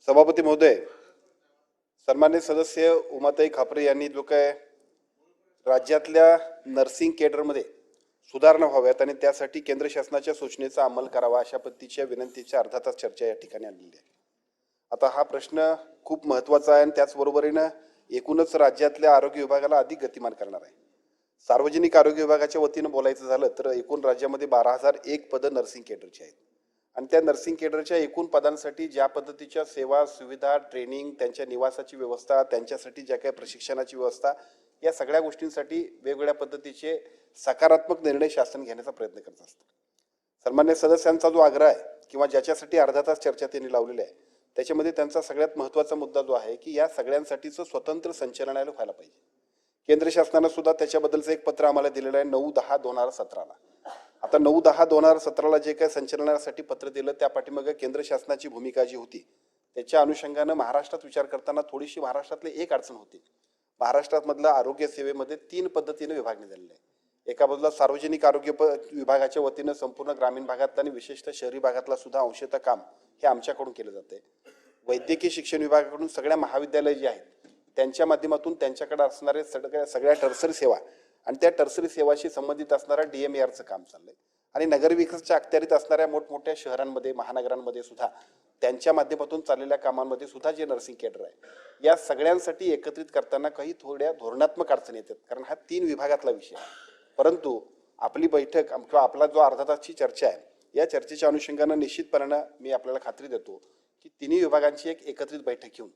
सभापती महोदय सन्मान्य सदस्य उमाताई खापरे यांनी जो काय राज्यातल्या नर्सिंग केडरमध्ये सुधारणा व्हाव्यात आणि त्यासाठी केंद्र शासनाच्या सूचनेचा अंमल करावा अशा पद्धतीच्या विनंतीच्या अर्धा तास चर्चा या ठिकाणी आणलेली आहे. आता हा प्रश्न खूप महत्त्वाचा आहे आणि त्याचबरोबरीनं एकूणच राज्यातल्या आरोग्य विभागाला अधिक गतिमान करणार आहे. सार्वजनिक आरोग्य विभागाच्या वतीनं बोलायचं झालं तर एकूण राज्यामध्ये बारा हजार एक पदं नर्सिंग केडरची आहेत. आणि त्या नर्सिंग केडरच्या एकूण पदांसाठी ज्या पद्धतीच्या सेवा सुविधा ट्रेनिंग त्यांच्या निवासाची व्यवस्था त्यांच्यासाठी ज्या काही प्रशिक्षणाची व्यवस्था या सगळ्या गोष्टींसाठी वेगवेगळ्या पद्धतीचे सकारात्मक निर्णय शासन घेण्याचा प्रयत्न करत असतं. सन्मान्य सदस्यांचा जो आग्रह आहे किंवा ज्याच्यासाठी अर्धा तास चर्चा त्यांनी लावलेली आहे त्याच्यामध्ये त्यांचा सगळ्यात महत्त्वाचा मुद्दा जो आहे की या सगळ्यांसाठीचं स्वतंत्र संचालनालय व्हायला पाहिजे. केंद्र शासनानं सुद्धा त्याच्याबद्दलचं एक पत्र आम्हाला दिलेलं आहे नऊ दहा दोन हजार सतराला. आता नऊ दहा दोन हजार सतराला जे काही संचालनासाठी पत्र दिलं त्या पाठीमागं केंद्र शासनाची भूमिका जी होती त्याच्या अनुषंगानं महाराष्ट्रात विचार करताना थोडीशी महाराष्ट्रातली एक अडचण होती. महाराष्ट्रातमधल्या आरोग्य सेवेमध्ये तीन पद्धतीने विभागणी झालेली आहे. एका बाजूला सार्वजनिक आरोग्य प विभागाच्या वतीनं संपूर्ण ग्रामीण भागात आणि विशेषतः शहरी भागातला सुद्धा अंशतः काम हे आमच्याकडून केलं जाते वैद्यकीय शिक्षण विभागाकडून सगळ्या महाविद्यालय जे आहेत त्यांच्या माध्यमातून त्यांच्याकडे असणारे सगळ्या सगळ्या टर्सरी सेवा आणि त्या टर्सरी सेवाशी संबंधित असणारा डी एम आरचं काम चाललंय. आणि नगरविकासच्या अखत्यारीत असणाऱ्या मोठमोठ्या शहरांमध्ये महानगरांमध्ये सुद्धा त्यांच्या माध्यमातून चाललेल्या कामांमध्ये सुद्धा जे नर्सिंग केडर आहे या सगळ्यांसाठी एकत्रित करताना काही थोड्या धोरणात्मक अडचणी येतात. कारण हा तीन विभागातला विषय परंतु आपली बैठक किंवा आपला जो अर्धा तासची चर्चा आहे या चर्चेच्या अनुषंगानं निश्चितपणानं मी आपल्याला खात्री देतो की तिन्ही विभागांची एक एकत्रित बैठक घेऊन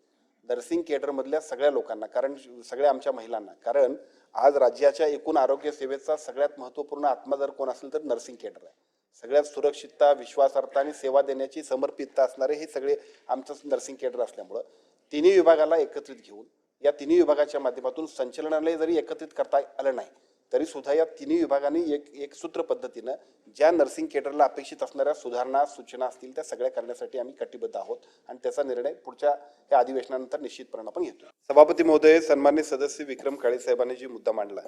नर्सिंग केडरमधल्या सगळ्या लोकांना कारण सगळ्या आमच्या महिलांना. कारण आज राज्याच्या एकूण आरोग्य सेवेचा सगळ्यात महत्त्वपूर्ण आत्मा जर कोण असेल तर नर्सिंग केडर आहे. सगळ्यात सुरक्षितता विश्वासार्हता आणि सेवा देण्याची समर्पितता असणारे हे सगळे आमचं नर्सिंग केडर असल्यामुळं तिन्ही विभागाला एकत्रित घेऊन या तिन्ही विभागाच्या माध्यमातून संचलनालय जरी एकत्रित करता आलं नाही तरी सुद्धा या तिन्ही विभागांनी एक एक सूत्र पद्धतीनं ज्या नर्सिंग केडरला अपेक्षित असणाऱ्या सुधारणा सूचना असतील त्या सगळ्या करण्यासाठी आम्ही कटिबद्ध आहोत आणि त्याचा निर्णय पुढच्या या अधिवेशनानंतर निश्चितपणे आपण घेतो सभापती महोदय सन्मान्य सदस्य विक्रम काळे साहेबांनी जी मुद्दा मांडला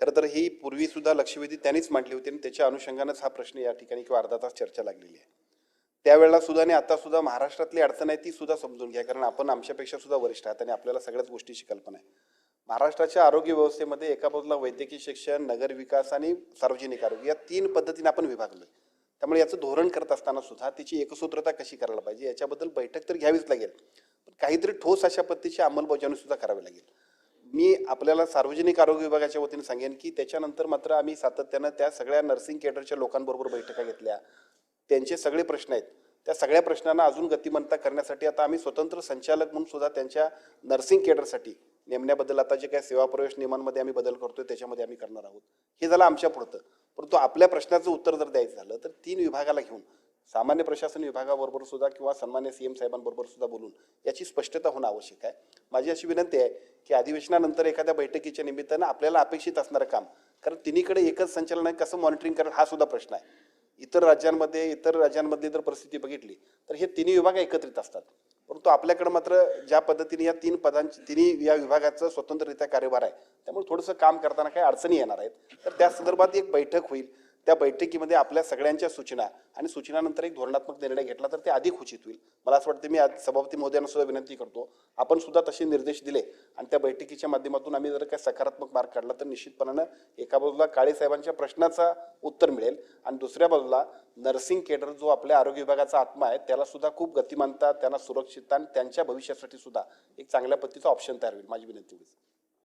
खरं तर ही पूर्वी सुद्धा लक्षवेधी त्यांनीच मांडली होती आणि त्याच्या अनुषंगानंच हा प्रश्न या ठिकाणी किंवा अर्धा तास चर्चा लागलेली आहे. त्यावेळेला सुद्धा आणि आता सुद्धा महाराष्ट्रातली अडचण आहे ती सुद्धा समजून घ्या कारण आपण आमच्यापेक्षा सुद्धा वरिष्ठ आहात आणि आपल्याला सगळ्याच गोष्टीची कल्पना आहे. महाराष्ट्राच्या आरोग्य व्यवस्थेमध्ये एका बाजूला वैद्यकीय शिक्षण नगर विकास आणि सार्वजनिक आरोग्य या तीन पद्धतीने आपण विभागलं. त्यामुळे याचं धोरण करत असताना सुद्धा तिची एकसूत्रता कशी करायला पाहिजे याच्याबद्दल बैठक तर घ्यावीच लागेल. पण काहीतरी ठोस अशा पद्धतीची अंमलबजावणी सुद्धा करावी लागेल. मी आपल्याला सार्वजनिक आरोग्य विभागाच्या वतीने सांगेन की त्याच्यानंतर मात्र आम्ही सातत्यानं त्या सगळ्या नर्सिंग केडरच्या लोकांबरोबर बैठका घेतल्या. त्यांचे सगळे प्रश्न आहेत. त्या सगळ्या प्रश्नांना अजून गतिमानता करण्यासाठी आता आम्ही स्वतंत्र संचालक म्हणून सुद्धा त्यांच्या नर्सिंग केडरसाठी नेमण्याबद्दल आता जे काय सेवा प्रवेश नियमांमध्ये आम्ही बदल करतोय त्याच्यामध्ये आम्ही करणार आहोत. हे झालं आमच्या पुढतं परंतु आपल्या प्रश्नाचं उत्तर जर द्यायचं झालं तर तीन विभागाला घेऊन सामान्य प्रशासन विभागाबरोबर सुद्धा किंवा सन्मान्य सीएम साहेबांबरोबर सुद्धा बोलून याची स्पष्टता होणं आवश्यक आहे. माझी अशी विनंती आहे की अधिवेशनानंतर एखाद्या बैठकीच्या निमित्तानं आपल्याला अपेक्षित असणारं काम कारण तिन्हीकडे एकच संचालन आहे कसं मॉनिटरिंग करेल हा सुद्धा प्रश्न आहे. इतर राज्यांमध्ये इतर राज्यांमध्ये जर परिस्थिती बघितली तर हे तिन्ही विभाग एकत्रित असतात. परंतु आपल्याकडे मात्र ज्या पद्धतीने या तीन पदांची तिन्ही या विभागाचं स्वतंत्ररित्या कार्यभार आहे त्यामुळे थोडंसं काम करताना काही अडचणी येणार आहेत. तर त्या संदर्भात एक बैठक होईल. त्या बैठकीमध्ये आपल्या सगळ्यांच्या सूचना आणि सूचनानंतर एक धोरणात्मक निर्णय घेतला तर ते अधिक उचित होईल. मला असं वाटतं मी आज सभापती महोदयांना सुद्धा विनंती करतो. आपण सुद्धा तसे निर्देश दिले आणि त्या बैठकीच्या माध्यमातून आम्ही जर काही सकारात्मक मार्ग काढला तर निश्चितपणानं एका बाजूला काळेसाहेबांच्या प्रश्नाचा उत्तर मिळेल आणि दुसऱ्या बाजूला नर्सिंग केडर जो आपल्या आरोग्य विभागाचा आत्मा आहे त्याला सुद्धा खूप गतिमानता त्यांना सुरक्षितता आणि त्यांच्या भविष्यासाठी सुद्धा एक चांगल्या पद्धतीचा ऑप्शन तयार होईल. माझी विनंती होईल